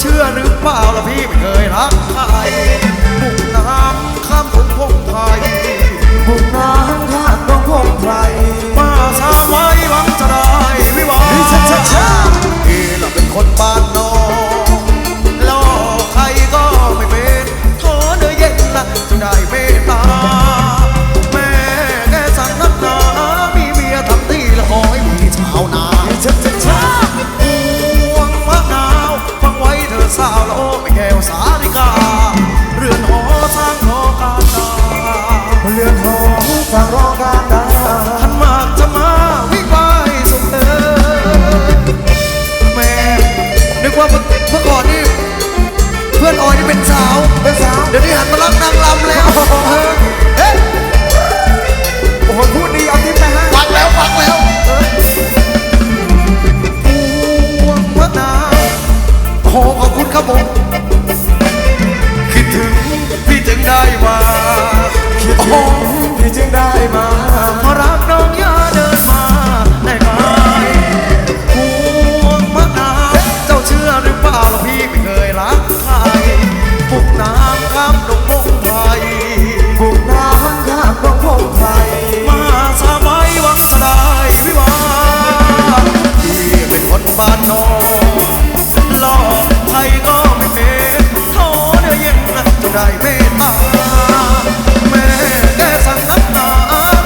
เชื่อหรือเปล่าล่ะพี่ไม่เคยรักใคร อนออยนี่เป็นสาว เป็นสาว เดี๋ยวนี้หันมารับนางลำแล้วเฮ้ บ้านนอลอกใครก็ไม่เป็นท้อเนื้อเย็นจนได้เมตตาแม่แกสังนักหนา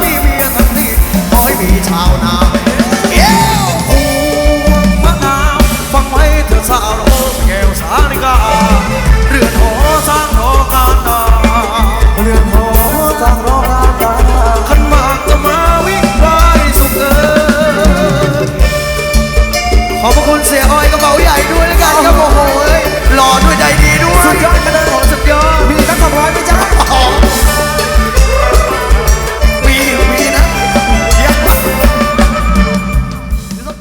มีเมียทั้งนี้ขอให้มีชาวนาพระนามฟังไว้เถอะสาวโลกแก้วสาลิกาเรือนหอสร้างรอการนาเรือนหอสร้างรอการ